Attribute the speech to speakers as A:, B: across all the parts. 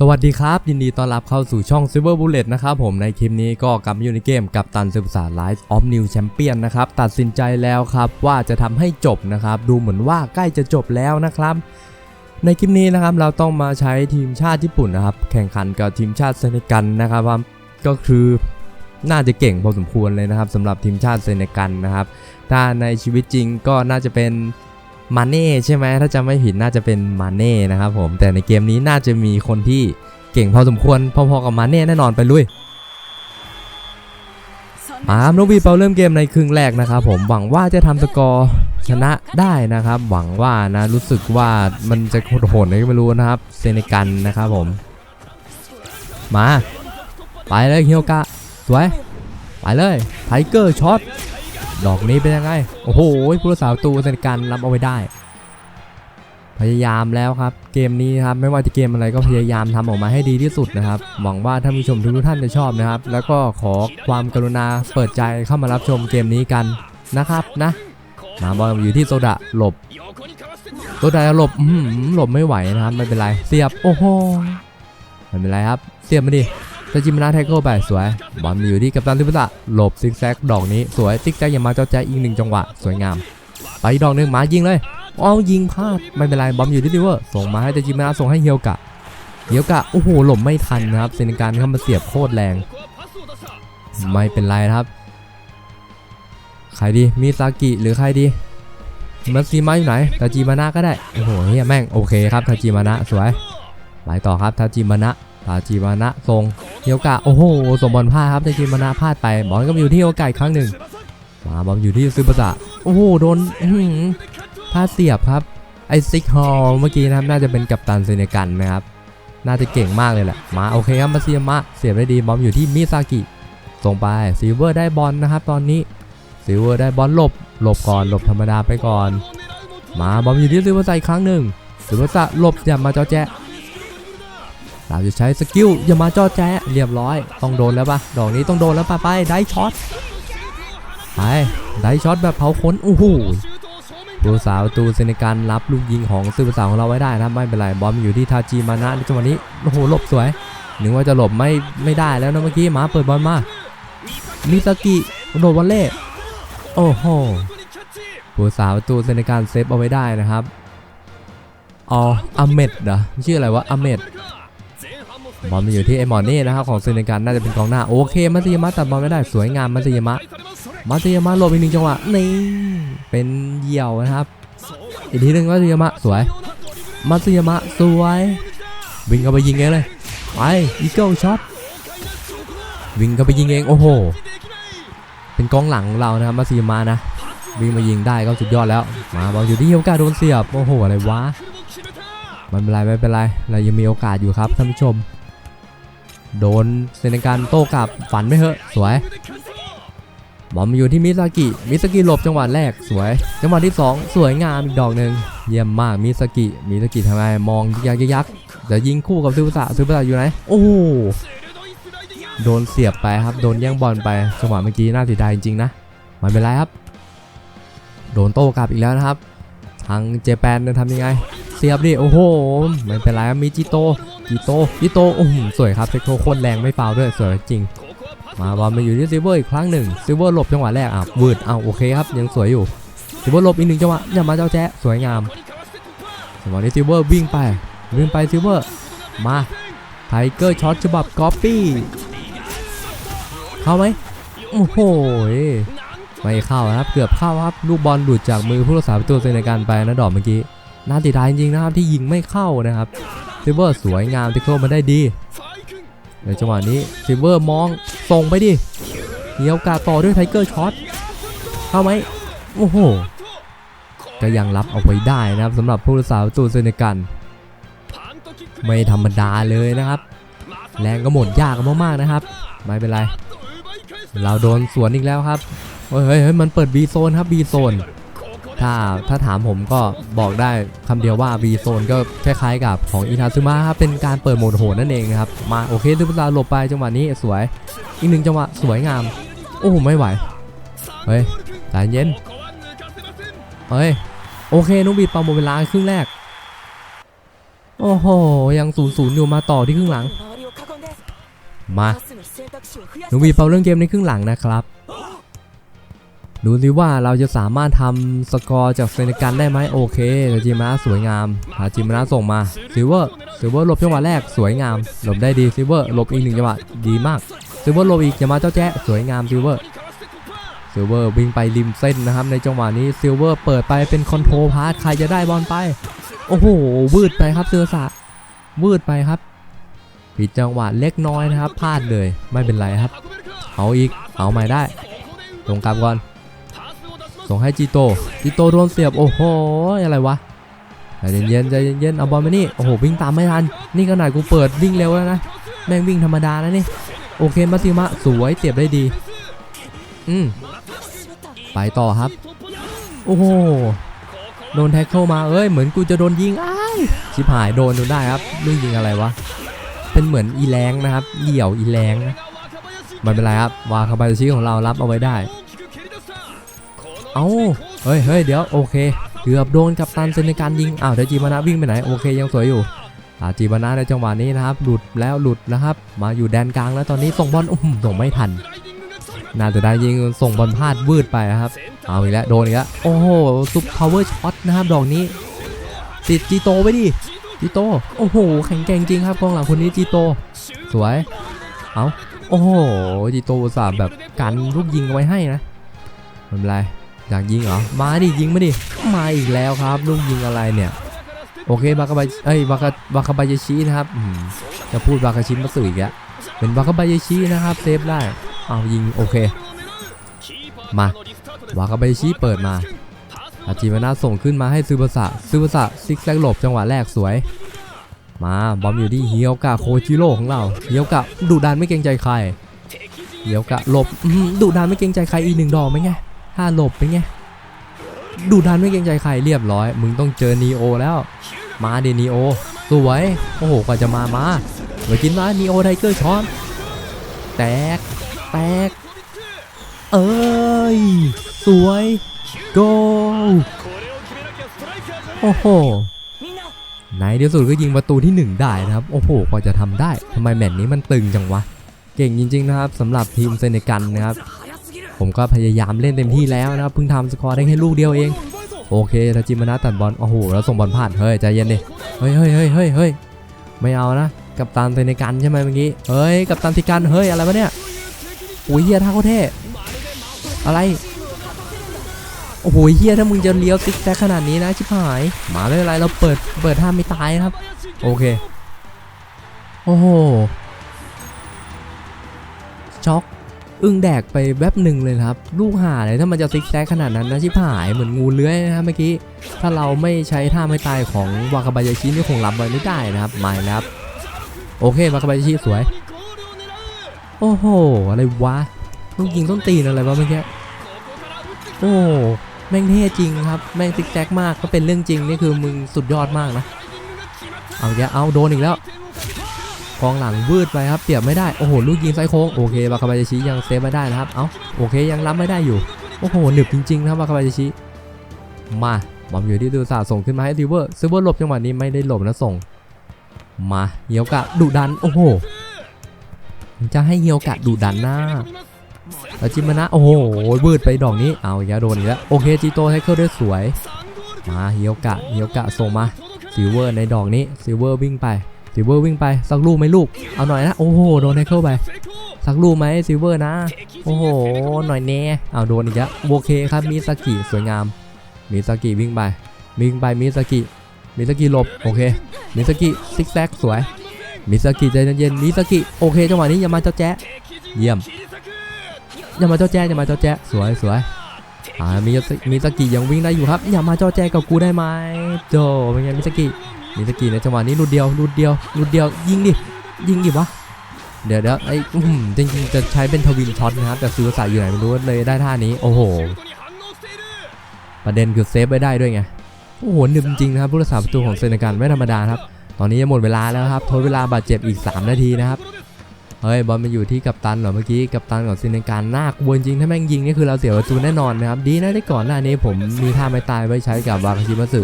A: สวัสดีครับ ยินดีต้อนรับเข้าสู่ช่อง Silver Bullet นะครับผมในคลิปนี้ก็กลับอยู่ในเกมกับตันสืบสาร Life of New Champion นะครับ ตัดสินใจแล้วครับว่าจะทำให้จบนะครับ ดูเหมือนว่าใกล้จะจบแล้วนะครับ ในคลิปนี้นะครับเราต้องมาใช้ทีมชาติญี่ปุ่นนะครับ แข่งขันกับทีมชาติเซเนกัลนะครับก็คือน่าจะเก่งพอสมควรเลยนะครับสำหรับทีมชาติเซเนกัลนะครับถ้าในชีวิตจริงก็น่าจะเป็น มาเน่ใช่ไหมถ้าจำไม่ผิดน่าจะเป็นมาเน่นะครับผมแต่ในเกมนี้น่าจะมีคนที่เก่งพอสมควรพอๆกับมาเน่แน่นอนไปลุยมาครับนกบีเปาเริ่มเกมในครึ่งแรกนะครับผมหวังว่าจะทำสกอร์ชนะได้นะครับ หวังว่านะรู้สึกว่ามันจะโหดๆไรก็ไม่รู้นะครับเซเนกันนะครับผม มา ไปเลยเฮียวกะสวย ไปเลยไทเกอร์ช็อต ดอกนี้เป็นยังไง โอ้โหผู้รักษาประตูสนิทกันรับเอาไว้ได้ พยายามแล้วครับ เกมนี้ครับ ไม่ว่าจะเกมอะไรก็พยายามทำออกมาให้ดีที่สุดนะครับ หวังว่าท่านผู้ชมทุกท่านจะชอบนะครับ แล้วก็ขอความกรุณาเปิดใจเข้ามารับชมเกมนี้กันนะครับนะมาบอลอยู่ที่โซดะหลบโซดะหลบหลบไม่ไหวนะครับไม่เป็นไร เสียบ โอ้โหไม่เป็นไรครับ เสียบมาดิ ตาจิมนาไทโก้ไปสวย บอลมอยู่ที่กัปตันทิปตะหลบซิกแซกดอกนี้สวยซิกแซกอย่ามาเจ้าแจ๊อีกหนึ่งจังหวะ สวยงาม ไปดอกหนึ่งมายิงเลยอ้าวยิงพลาดไม่เป็นไรบอมอยู่ที่ริเวอร์ส่งมาให้ตาจิมนาส่งให้เฮียวกะเฮียวกะโอ้โหหลบไม่ทันนะครับเซนการเข้ามาเสียบโคตรแรง ไม่เป็นไรครับใครดีมิซากิหรือใครดีมัซีมาอยู่ไหนทาจิมานะก็ได้ โอ้โหเฮียแม่ง โอเคครับทาจิมานะสวย ไปต่อครับทาจิมานะ ทาจิมานะทรงเฮียวกะโอ้โหสมบอลพลาดครับแต่ทีมานาพลาดไปบอลก็มาอยู่ที่เฮียวกะอีกครั้งหนึ่งมาบอลอยู่ที่ซึบะสะโอ้โหโดนพลาดเสียบครับไอซิกฮอลเมื่อกี้นะครับน่าจะเป็นกัปตันเซเนกันนะครับน่าจะเก่งมากเลยแหละมาโอเคครับมาเซียมะเสียบได้ดีบอลอยู่ที่มิซากิส่งไปซิลเวอร์ได้บอลนะครับตอนนี้ซิลเวอร์ได้บอลหลบหลบก่อนหลบธรรมดาไปก่อน มาบอลอยู่ที่ซิลเวอร์ใส่ครั้งหนึ่งซิลเวอร์สะหลบอย่ามาจอแจ๊ เราจะใช้สกิลอย่ามาจ้อแจ๊ะเรียบร้อย ต้องโดนแล้วปะดอกนี้ต้องโดนแล้วปะไปได้ช็อตไปได้ช็อตแบบเผาขนโอ้โหผู้สาวตูเซนการรับลูกยิงของซื้อภาษาของเราไว้ได้นะไม่เป็นไรบอลอยู่ที่ทาจิมานะในจังหวะนี้โอ้โหหลบสวยนึกว่าจะหลบไม่ไม่ได้แล้วนะเมื่อกี้หมาเปิดบอลมามิซากิโดดวอลเล่โอ้โหผู้สาวตูเซนการเซฟเอาไว้ได้นะครับอ๋ออเมดเหรอชื่ออะไรวะอเมด บอลมาอยู่ที่ไอหมอนนี่นะครับของเซเนกันน่าจะเป็นกองหน้าโอเคมัตยามะตัดบอลไม่ได้สวยงามมัตยามะมัตยามะหลบอีกหนึ่งจังหวะนี่เป็นเหยี่ยวนะครับอีกทีหนึ่งมัตยามะสวยมัตยามะสวยวิ่งเข้าไปยิงเองเลยไปอีเกิลช็อตวิ่งเข้าไปยิงเองโอ้โหเป็นกองหลังของเรานะครับมัตยามะนะวิ่งมายิงได้ก็สุดยอดแล้ว มาบอลอยู่ที่เฮียวกาโดนเสียบ โอ้โห อะไรวะไม่เป็นไรไม่เป็นไร เรายังมีโอกาสอยู่ครับท่านผู้ชม โดนเซนการโต้กลับฝันไม่เหอะสวยบอลมาอยู่ที่มิซากิ มิซากิหลบจังหวะแรกสวย จังหวะที่ 2 สวยงามอีกดอกหนึ่งเยี่ยมมากมิซากิ มิซากิทำไงมองยักยักจะยิงคู่กับซูเปอร์สะซูเปอร์สะอยู่ไหน โอ้โดนเสียบไปครับ โดนแย่งบอลไป จังหวะเมื่อกี้น่าเสียดายจริงๆนะไม่เป็นไรครับ โดนโต้กลับอีกแล้วนะครับ ทางเจแปนจะทำยังไง เสียบดิ โอ้โห ไม่เป็นไรมีจิโต จิโตจิโตโอ้โหสวยครับเทคโนโคตรแรงไม่ฟาวด้วยสวยจริง มาบอลมาอยู่ที่ซิเวอร์อีกครั้งหนึ่งซิเวอร์หลบจังหวะแรกอะวืดอ้าวโอเคครับยังสวยอยู่ซิเวอร์หลบอีกหนึ่งจังหวะอย่ามาเจ้าแจ๊สวยงามจังหวะนี้ซิเวอร์วิ่งไปวิ่งไปซิเวอร์มาไทเกอร์ช็อตฉบับกอปปี้เข้าไหมโอ้โหไม่เข้าครับเกือบเข้าครับลูกบอลหลุดจากมือผู้รักษาประตูเซนการไปนะดอกเมื่อกี้น่าติดดายจริงๆนะครับที่ยิงไม่เข้านะครับ ซิเวอร์สวยงามทิคโคมาได้ดีในจังหวะนี้ซิเวอร์มองส่งไปดิเหี่ยวกาต่อด้วยไทเกอร์ช็อตเข้าไหมโอ้โหก็ยังรับเอาไว้ได้นะครับสำหรับผู้รักษาประตูเซเนกัน ไม่ธรรมดาเลยนะครับ แรงก็หมดยากกันมากๆนะครับ ไม่เป็นไร เราโดนสวนอีกแล้วครับเฮ้ยเฮ้ยมันเปิด B โซนครับ B โซน ถ้าถ้าถามผมก็บอกได้คำเดียวว่า V ีโซนก็คล้ายๆกับของอินาซึมะครับเป็นการเปิดโหมดโหดนั่นเองครับ มาโอเคลูกตาหลบไปจังหวะนี้สวย อีกหนึ่งจังหวะสวยงาม โอ้ไม่ไหว เฮ้ยใจเย็น เฮ้ย โอเคนุบีเปาหมดเวลาครึ่งแรก โอ้โห ยังศูนย์ศูนย์อยู่มาต่อที่ครึ่งหลัง มานุบีเปาเรื่องเกมในครึ่งหลังนะครับ ดูสิว่าเราจะสามารถทำสกอร์จากเซนกันได้ไหมโอเคทาจิมะสวยงามทาจิมะส่งมาซิลเวอร์ซิลเวอร์หลบจังหวะแรกสวยงามหลบได้ดีซิลเวอร์หลบอีกหนึ่งจังหวะดีมากซิลเวอร์หลบอีกอย่ามาเจ้าแจ๊สวยงามซิลเวอร์ซิลเวอร์วิ่งไปริมเส้นนะครับในจังหวะนี้ซิลเวอร์เปิดไปเป็นคอนโทรพาสใครจะได้บอลไป โอ้โหวืดไปครับเสือสะวืดไปครับผิดจังหวะเล็กน้อยนะครับพลาดเลยไม่เป็นไรครับ เอาอีกเอาใหม่ได้ลงกลับก่อน ส่งให้จีโตจีโตโดนเสียบโอ้โหอะไรวะใจเย็นๆใจเย็นๆเอาบอลมานี่โอ้โหวิ่งตามไม่ทันนี่ขนาดกูเปิดวิ่งเร็วแล้วนะแม่งวิ่งธรรมดาแล้วนี่โอเคมาติมะสวยเสียบได้ดี อืมไปต่อครับ โอ้โหโดนแท็กเข้ามาเอ้ยเหมือนกูจะโดนยิงอ้ชิบหายโดนโดนได้ครับนี่ยิงอะไรวะเป็นเหมือนอีแรงนะครับเหี่ยวอีแรงนะมันเป็นไรครับวาคาบาชิของเรารับเอาไว้ได้ เอ้าเฮ้ยเฮ้ยเดี๋ยวโอเค เกือบโดนกับตันเซนในการยิง อ้าวเดี๋ยวจีมานะวิ่งไปไหน โอเคยังสวยอยู่อาจีมานะในจังหวะนี้นะครับ หลุดแล้วหลุดนะครับ มาอยู่แดนกลางแล้วตอนนี้ส่งบอลอุ้มส่งไม่ทัน น่าจะได้ยิงส่งบอลพลาดวืดไปนะครับ เอาอีกแล้วโดนอีกแล้วโอ้โหซุปพาวเวอร์ช็อตนะครับดอกนี้ ติดจีโตไปดิจีโต โอ้โห แข็งแกร่งจริงครับกองหลังคนนี้จีโต สวย เอาโอ้โหจีโตสาห์แบบกันลูกยิงไว้ให้นะไม่เป็นไร อยากยิงเหรอ มาดิยิงมาดิ มาอีกแล้วครับ ลูกยิงอะไรเนี่ย โอเคบากาบายเอ้ยบากาบากาบายชินะครับจะพูดบากาชิมาสื่ออีกแล้วเป็นบากาบายชินะครับ เซฟได้ เอายิงโอเค มาวากาบายชิเปิดมา อาจิมานาส่งขึ้นมาให้ซูบาสะซูบาสะซิกแซกหลบจังหวะแรกสวย มาบอมอยู่ที่เฮียวกะโคจิโร่ของเราเฮียวกะดุดันไม่เกรงใจใครเฮียวกะหลบดุดันไม่เกรงใจใครอีกหนึ่งดอกไหมไง ถ้าหลบเป็นไง ดูดันไม่เกรงใจใครเรียบร้อย มึงต้องเจอนีโอแล้ว มาเดนีโอ สวย โอ้โห กว่าจะมา มาเมือกินมานีโอไทเกอร์ช้อนแตก แตก เอ้ย สวยโกโอ้โหในที่สุดก็ยิงประตูที่ 1 ได้นะครับ โอ้โหกว่าจะทำได้ ทำไมแมตช์นี้มันตึงจังวะ เก่งจริง ๆ นะครับ สำหรับทีมเซเนกันนะครับ ผมก็พยายามเล่นเต็มที่แล้วนะครับเพิ่งทำสกอร์ได้แค่ลูกเดียวเอง โอเคทาจิมานะตัดบอลโอ้โหแล้วส่งบอลพลาดเฮ้ยใจเย็นดิเฮ้ยเฮ้ยเฮ้ยเฮ้ยเฮ้ยไม่เอานะกับตันเซเนกันใช่ไหมเมื่อกี้เฮ้ยกับตันทิกันเฮ้ยอะไรวะเนี่ยโอ้ยเฮียท่าโคตรเท่อะไรโอ้โหเฮียถ้ามึงจะเลี้ยวซิกแซกขนาดนี้นะชิบหายมาไม่เป็นไรเราเปิดเปิดท่าไม่ตายนะครับ โอเคโอ้โหช็อก อึ้งแดกไปแวบหนึ่งเลยครับ ลูกห่าเลยถ้ามันจะซิกแซกขนาดนั้นนะชิบหายเหมือนงูเลื้อยนะครับเมื่อกี้ ถ้าเราไม่ใช้ท่าไม่ตายของวากาบายาชินี่คงรับไว้ไม่ได้นะครับไม่นะครับ โอเควากาบายาชิสวย โอ้โห อะไรวะลูกยิงต้นตีนอะไรวะเมื่อกี้ โอ้แม่งเท่จริงครับ แม่งซิกแซกมากก็เป็นเรื่องจริงนี่คือมึงสุดยอดมากนะ เอาแกเอาโดนอีกแล้ว กองหลังวืดไปครับเปรียบไม่ได้โอ้โหลูกยิงไซโค้งโอเคบาคาบายาชิยังเซฟไม่ได้นะครับเอาโอเคยังรับไม่ได้อยู่โอ้โหหนึบจริงๆนะครับบาคาบายาชิมาบอมอยู่ที่ดูซาส่งขึ้นมาให้ซิลเวอร์ซิลเวอร์หลบจังหวะนี้ไม่ได้หลบนะส่ง มาเฮียวกะดุดันโอ้โหจะให้เฮียวกะดุดันหน้าแล้วจิมานะโอ้โหวืดไปดอกนี้เอาอีกแล้วโดนอีกแล้วโอเคจิโตให้เข้าได้สวยมาเฮียวกะเฮียวกะส่งมาซิลเวอร์ในดอกนี้ซิลเวอร์วิ่งไป ซิลเวอร์วิ่งไปสักลูกไหมลูก เอาหน่อยนะ โอ้โห โดนให้เข้าไป สักลูกไหมซิลเวอร์นะ โอ้โห หน่อยแน่เอาโดนอีกแล้วโอเคครับมิซากิสวยงามมิซากิวิ่งไปวิ่งไปมิซากิมิซากิหลบโอเคมิซากิซิกแซกสวยมิซากิใจเย็นๆมิซากิโอเคจังหวะนี้อย่ามาเจ้าแจ๊เยี่ยมอย่ามาเจ้าแจ๊อย่ามาเจ้าแจ๊สวยสวยอ่ามีมีสกิยังวิ่งได้อยู่ครับ อย่ามาเจ้าแจ๊กับกูได้ไหมโจเป็นไงมิสกิ มิสกิในจังหวะนี้รุดเดียวรุดเดียวรุดเดียวยิงดิยิงดิวะเดี๋ยวเดี๋ยวไอ้อื้อหือจริงๆจะใช้เป็นทวินช็อตนะครับแต่ซื้อสายอยู่ไหนไม่รู้เลยได้ท่านี้ โอ้โห ประเด็นคือเซฟไว้ได้ด้วยไง โอ้โหหนึบจริงนะครับผู้รักษาประตูของเซนกันไม่ธรรมดาครับ ตอนนี้จะหมดเวลาแล้วครับทดเวลาบาดเจ็บอีก 3 นาทีนะครับ เฮ้ยบอลมาอยู่ที่กัปตันเหรอเมื่อกี้กัปตันของเซนเนการน่ากลัวจริงถ้าแม่งยิงนี่คือเราเสียประตูแน่นอนนะครับดีนะที่ก่อนหน้านี้ผมมีท่าไม่ตายไว้ใช้กับวาคาชิมัสึ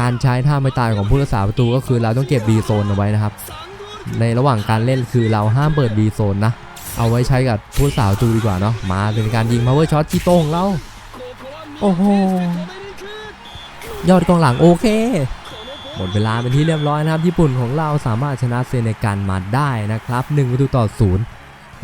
A: การใช้ท่าไม่ตายของผู้รักษาประตูก็คือเราต้องเก็บ B โซนเอาไว้นะครับ ในระหว่างการเล่นคือเราห้ามเปิด B โซนนะ เอาไว้ใช้กับผู้รักษาประตูดีกว่าเนาะ มาเป็นการยิง power shot ที่โต้งเรา โอ้โห ยอดกองหลังโอเค หมดเวลาเป็นที่เรียบร้อยนะครับ ญี่ปุ่นของเราสามารถชนะเซเนกัลมาได้นะครับ1ประตูต่อศูนย์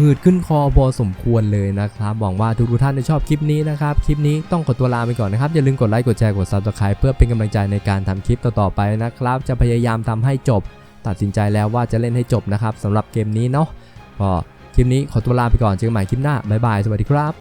A: หืดขึ้นคอพอสมควรเลยนะครับหวังว่าทุกท่านจะชอบคลิปนี้นะครับ คลิปนี้ต้องขอตัวลาไปก่อนนะครับ อย่าลืมกดไลค์ กดแชร์ กด subscribe เพื่อเป็นกำลังใจในการทำคลิปต่อๆไปนะครับ จะพยายามทำให้จบ ตัดสินใจแล้วว่าจะเล่นให้จบนะครับสำหรับเกมนี้เนาะก็คลิปนี้ขอตัวลาไปก่อนเจอกันใหม่คลิปหน้าบ๊ายบายสวัสดีครับ